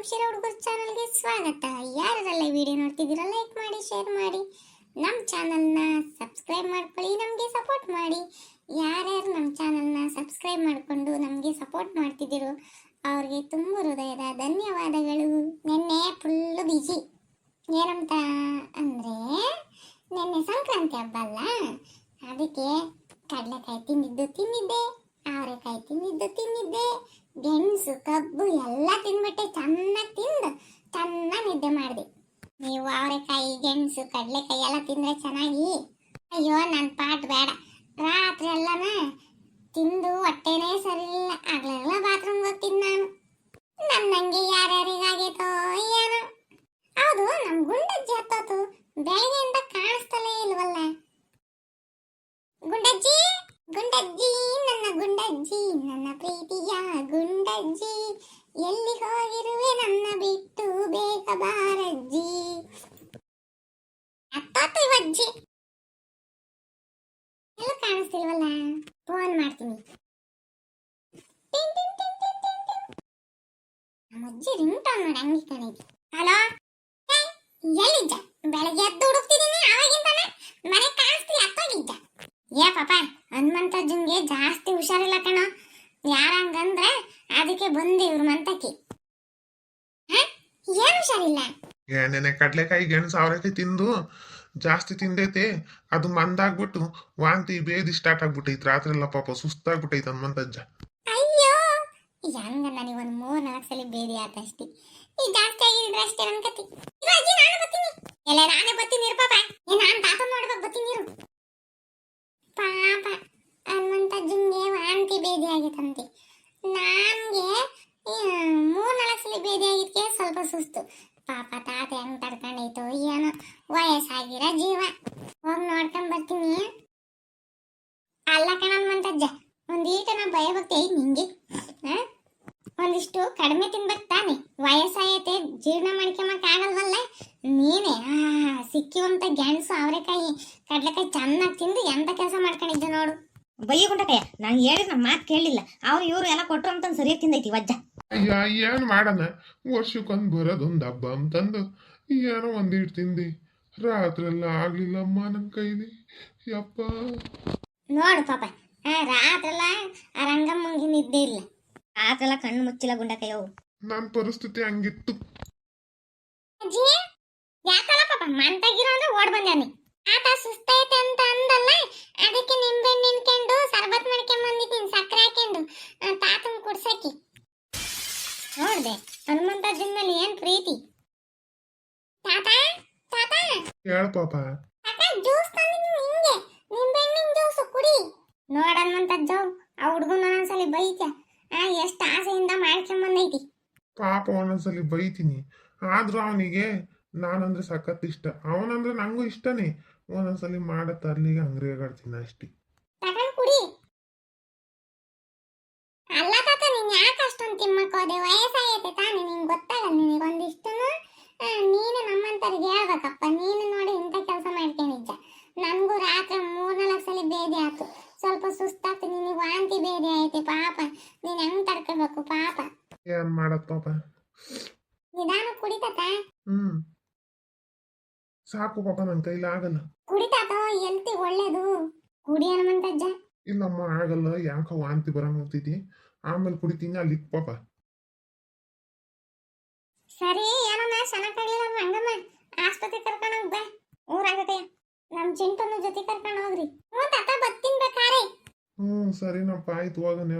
ವಂಶಿರ ಹುಡುಗರ ಚಾನಲ್ಗೆ ಸ್ವಾಗತ. ಯಾರೆಲ್ಲ ವಿಡಿಯೋ ನೋಡ್ತಿದ್ದೀರಾ ಲೈಕ್ ಮಾಡಿ ಶೇರ್ ಮಾಡಿ, ನಮ್ಮ ಚಾನಲ್ನ ಸಬ್ಸ್ಕ್ರೈಬ್ ಮಾಡ್ಕೊಳ್ಳಿ, ನಮಗೆ ಸಪೋರ್ಟ್ ಮಾಡಿ. ಯಾರ್ಯಾರು ನಮ್ಮ ಚಾನಲ್ನ ಸಬ್ಸ್ಕ್ರೈಬ್ ಮಾಡಿಕೊಂಡು ನಮಗೆ ಸಪೋರ್ಟ್ ಮಾಡ್ತಿದ್ದೀರೋ ಅವ್ರಿಗೆ ತುಂಬ ಹೃದಯದ ಧನ್ಯವಾದಗಳು. ನೆನ್ನೆ ಫುಲ್ಲು ಬಿಜಿ ಏನಂತ ಅಂದರೆ, ನೆನ್ನೆ ಸಂಕ್ರಾಂತಿ ಹಬ್ಬ ಅಲ್ಲ? ಅದಕ್ಕೆ ಕಡಲೆಕಾಯಿ ತಿಂದಿದ್ದು, ತಿಂದಿದ್ದೆ. ಅವರೆಕಾಯಿ ತಿಂದಿದ್ದು ತಿಂದಿದ್ದೆ, ಗೆಣಸು, ಕಬ್ಬು ಎಲ್ಲ ತಿಂದ್ಬಿಟ್ಟೆ, ಚೆನ್ನಾಗಿ ತಿಂದು ಚೆನ್ನಾಗಿ ನಿದ್ದೆ ಮಾಡಿದೆ. ನೀವು ಅವರೆಕಾಯಿ, ಗೆಣಸು, ಕಡಲೆಕಾಯಿ ಎಲ್ಲ ತಿಂದ್ರೆ ಚೆನ್ನಾಗಿ. ಅಯ್ಯೋ ನನ್ನ ಪಾಟ್ ಬೇಡ. ರಾತ್ರಿ ಎಲ್ಲನ ತಿಂದು ಹೊಟ್ಟೆನೇ ಸರಿ ಇಲ್ಲ. ಆಗ್ಲೆಲ್ಲ ಬಾತ್ರೂಮ್ಗೆ ಹೋಗ್ತೀನಿ ನಾನು. ನನ್ನಂಗೆ ಯಾರ್ಯಾರಿಗಾಗೈತೋ ಏನೋ. ಹೌದು ನಮ್ಮ ಗುಂಡಜ್ಜಿ ಹತ್ತೋತು ಬೆಳಗ್ಗೆಯಿಂದ ಕಾಣಿಸ್ತಲೇ ಇಲ್ವಲ್ಲ. ಗುಂಡಜ್ಜಿ ಗುಂಡಜ್ಜಿ, ನನ್ನ ಗುಂಡಜ್ಜಿ ನನ್ನ ಪ್ರೀತಿಯ ಗುಂಡಜ್ಜಿ ಎಲ್ಲಿ ಹೋಗಿರುವೆ ನನ್ನ ಬಿಟ್ಟು ಬೇಗ ಬಾರಜ್ಜಿ ಹತ್ತೋತು ಇವಜ್ಜಿ ಎಲ್ಲ ಕಾಣಿಸ್ತಿಲ್ವಲ್ಲ ಫೋನ್ ಮಾಡ್ತೀನಿ ಟಿಂಗ್ ಟಿಂಗ್ ಟಿಂಗ್ ಟಿಂಗ್ ಟಿಂಗ್ ಟಿಂಗ್. ನಮ್ಮ ಅಜ್ಜಿ ರಿಂಗ್ ಟೋನ್ ಮಾಡಿ ಹಂಗೆ ಕಾಣಿದ್ವಿ ಅದಕ್ಕೆ ಬಂದೆ ಇವ್ರ ಮಂತಕ್ಕೆ ಏನು ಹುಷಾರಿಲ್ಲ? ನೆನೆ ಕಡ್ಲೆಕಾಯಿ ಗೆಣಸು ಅವರೆಕಾಯಿ ತಿಂದು ಜಾಸ್ತಿ ತಿಂದೈತೆ. ಅದು ಮಂದಾಗ್ಬಿಟ್ಟು ವಾಂತಿ ಬೇದಿ ಸ್ಟಾರ್ಟ್ ಆಗ್ಬಿಟ್ಟೈತಿ. ರಾತ್ರಿ ಎಲ್ಲ ಪಾಪ ಸುಸ್ತಾಗ್ಬಿಟ್ಟೈತೆ ಹನುಮಂತಜ್ಜ ಅಯ್ಯೋ! ಹೆಂಗ ನನಗೆ ಒಂದು ಮೂರು ನಾಲ್ಕು ಸಲ ಬೇದಿ ಆತಷ್ಟೇ. ಈ ಜಾಸ್ತಿ ಆಗಿದ್ರೆ ಅಷ್ಟೇ ನನ್ನ ಕತಿ. ಅಜ್ಜಿ ನಾನು ಬರ್ತೀನಿ. ಎಲ್ಲ ನಾನೇ ಬರ್ತೀನಿ ಇರ್ಪಾಪ ನಾನ್ ತಾತ ನೋಡ್ಬೇಕು ಬರ್ತೀನಿ ಇರು ಪಾಪ ಹನುಮಂತಜ್ಜನ್ಗೆ ವಾಂತಿ ಬೇದಿ ಆಗೈತಂತೆ ನನ್ಗೆ ನಾಲ್ಕು ಬೇದಿ ಆಗಿದ್ಕೆ ಸ್ವಲ್ಪ ಸುಸ್ತು. ಪಾಪ ತಾತ ಹೆಂಗ್ ತಡ್ಕೊಂಡೈತೋ ಏನೋ ವಯಸ್ಸಾಗಿರೋ ಜೀವ. ಹೋಗಿ ನೋಡ್ಕೊಂಡ್ ಬರ್ತೀನಿ. ಅಲ್ಲ ಕಣಮ್ಮಂತಜ್ಜ ಒಂದೀಟ ನಾ ಐತಿ ನಿಂಗೆ. ಒಂದಿಷ್ಟು ಕಡಿಮೆ ತಿನ್ಬೇಕು ತಾನೆ. ವಯಸ್ಸಾಯತೆ, ಜೀರ್ಣ ಮಾಡ್ಕೊಂಬಕ್ ಆಗಲ್ವಲ್ಲ? ನೀನೇ ಸಿಕ್ಕಿವಂತ ಗೆಣಸು, ಅವರೆಕಾಯಿ, ಕಡ್ಲೆಕಾಯಿ ಚೆನ್ನಾಗಿ ತಿಂದು ಎಂತ ಕೆಲಸ ಮಾಡ್ಕೊಂಡಿದ್ದೆ ನೋಡು. ಬಯ್ಯ ನಾನು ಹೇಳಿದ ನಮ್ಮ ಮಾತು ಕೇಳಲಿಲ್ಲ. ಅವ್ರು ಇವರು ಎಲ್ಲ ಕೊಟ್ರು ಅಂತ ಸರಿಯಾಗಿ ತಿಂದೈತಿ ವಜ್ಜ. ಅಯ್ಯ ಏನು ಮಾಡೋಣ ವರ್ಷಕ್ಕೊಂದ್ ಬರೋದೊಂದು ಹಬ್ಬ ಅಂತಂದು. ಏನೋ ಒಂದಿಟ್ಟು ತಿಂದಿ. ರಾತ್ರೆಲ್ಲ ಆಗ್ಲಿಲ್ಲಮ್ಮ ನನ್ನ ಕೈಲಿ. ಯಪ್ಪ. ನೋಡು ಪಾಪ. ಆ ರಾತ್ರೆಲ್ಲ ಆ ರಂಗಮ್ಮಂಗೆ ನಿದ್ದೆ ಇಲ್ಲ. ಆತೆಲ್ಲ ಕಣ್ಣು ಮುಚ್ಚಿಲ್ಲ ಗುಂಡಕಯ್ಯವು ನನ್ನ ಪರಿಸ್ಥಿತಿ ಹಂಗಿತ್ತು. ಅಜ್ಜಿ ಯಾಕಲ್ಲ ಪಾಪ? ಮಂತಾಗಿರೋ ಅಂದ್ರೆ ಓಡ್ ಬಂದಾನೆ ಆತ ಸುಸ್ತೈತೆ ಅಂತ ಅಂದಲ್ಲ ಅದಕ್ಕೆ ನಿಂಬೆಹಣ್ಣು ನಿನ್ಕೊಂಡು ಸರ್ಬತ್ ಮಾಡ್ಕೊಂಡ್ ಬಂದಿದ್ದೀನಿ ಸಕ್ಕರೆ ಹಾಕೊಂಡು. ತಾತನ ಕುಡ್ಸಕ್ಕೆ. ನೋಡ್ದೆ ಹನುಮಂತ ಮೇಲೆ ಏನ್ ಪ್ರೀತಿ? ತಾತ ತಾತ. ಹೇಳ ಪಾಪ. ತಾತ ಜ್ಯೂಸ್ ತಂದಿದ್ದೀನಿ ನಿಂಗೆ ನಿಂಬೆಹಣ್ಣಿನ ಜ್ಯೂಸ್ ಕುಡಿ. ನೋಡ್ ಹನುಮಂತಜ್ಜು ಆ ಹುಡುಗನ ಒಂದೊಂದ್ಸಲಿ ಬೈತ ಆ ಎಷ್ಟು ಆಸೆಯಿಂದ ಮಾಡ್ಕೊಂಡ್ ಬಂದೈತಿ. ಪಾಪ ಒಂದೊಂದ್ಸಲಿ ಬೈತೀನಿ. ಆದ್ರೂ ಅವನಿಗೆ ನಾನಂದ್ರೆ ಸಖತ್ ಇಷ್ಟ. ಅವನಂದ್ರೆ ನಂಗೂ ಇಷ್ಟನೇ. ಒಂದೊಂದ್ಸಲಿ ಮಾಡೋ ತರ್ಲಿಗೆ ಅಂಗ್ರಿಗಾಡ್ತೀನಿ ಅಷ್ಟೇ ತಗೊಂಡ್ ಕುಡಿ. ಅಲ್ಲ ತಾತ ನೀನ್ ಯಾಕೆ ಅಷ್ಟೊಂದು ತಿಮ್ಮಕ್ ಹೋದೆ? ವಯಸ್ಸಾಗೈತೆ ತಾನೇ ನಿಂಗೆ ಗೊತ್ತಾಗಲ್ಲ ನಿನಗೆ ಒಂದಿಷ್ಟು ನೀನು ನಮ್ಮಂತರಿಗೆ ಹೇಳ್ಬೇಕಪ್ಪ. ನೀನು ನೋಡಿ ಇಂಥ ಕೆಲಸ ಮಾಡ್ಕೊಂಡಿದ್ದ ನನಗೂ ರಾತ್ರಿ ಮೂರ್ನಾಲ್ಕು ಸಲ ಬೇದಿ ಆಯ್ತು ಸ್ವಲ್ಪ ಸುಸ್ತಾಗ್ತು ನಿನಗೆ ವಾಂತಿ ಬೇದಿ ಆಯ್ತು ಪಾಪ. ನೀನು ಹೆಂಗ್ ತಡ್ಕೋಬೇಕು ಪಾಪ? ಏನ್ ಮಾಡತ್ ಪಾಪ? ಸಾಕು ಪಾಪ ನನ್ ಕೈಲಿ ಆಗಲ್ಲ. ಕುಡಿತಾತ ಎಲ್ತಿ ಒಳ್ಳೇದು. ಕುಡಿ ಹನುಮಂತಜ್ಜ ಇಲ್ಲಮ್ಮ ಆಗಲ್ಲ. ಯಾಕೋ ವಾಂತಿ ಬರಂಗ್ ಹೋಗ್ತೈತಿ. ಆಮೇಲೆ ಕುಡಿತೀನಿ ಅಲ್ಲಿ ಪಾಪ. ಸರಿ ಏನಮ್ಮ ನಾ ಚೆನ್ನಾಗಿರ್ಲಿಲ್ಲ ರಂಗಮ್ಮ ಆಸ್ಪತ್ರೆ ಕರ್ಕೊಂಡು ಹೋಗ್ ಬಾ. ರಂಗಕಯ್ಯ ನಮ್ ಚಿಂಟುನ ಜೊತೆ ಕರ್ಕೊಂಡು ಹೋಗ್ರಿ. ಹ್ಞೂ ತಾತ ಬರ್ತೀನಿ ಬೇಕಾರೆ. ಹ್ಞೂ ಸರಿನಪ್ಪ. ಆಯ್ತು ಹೋಗನೆ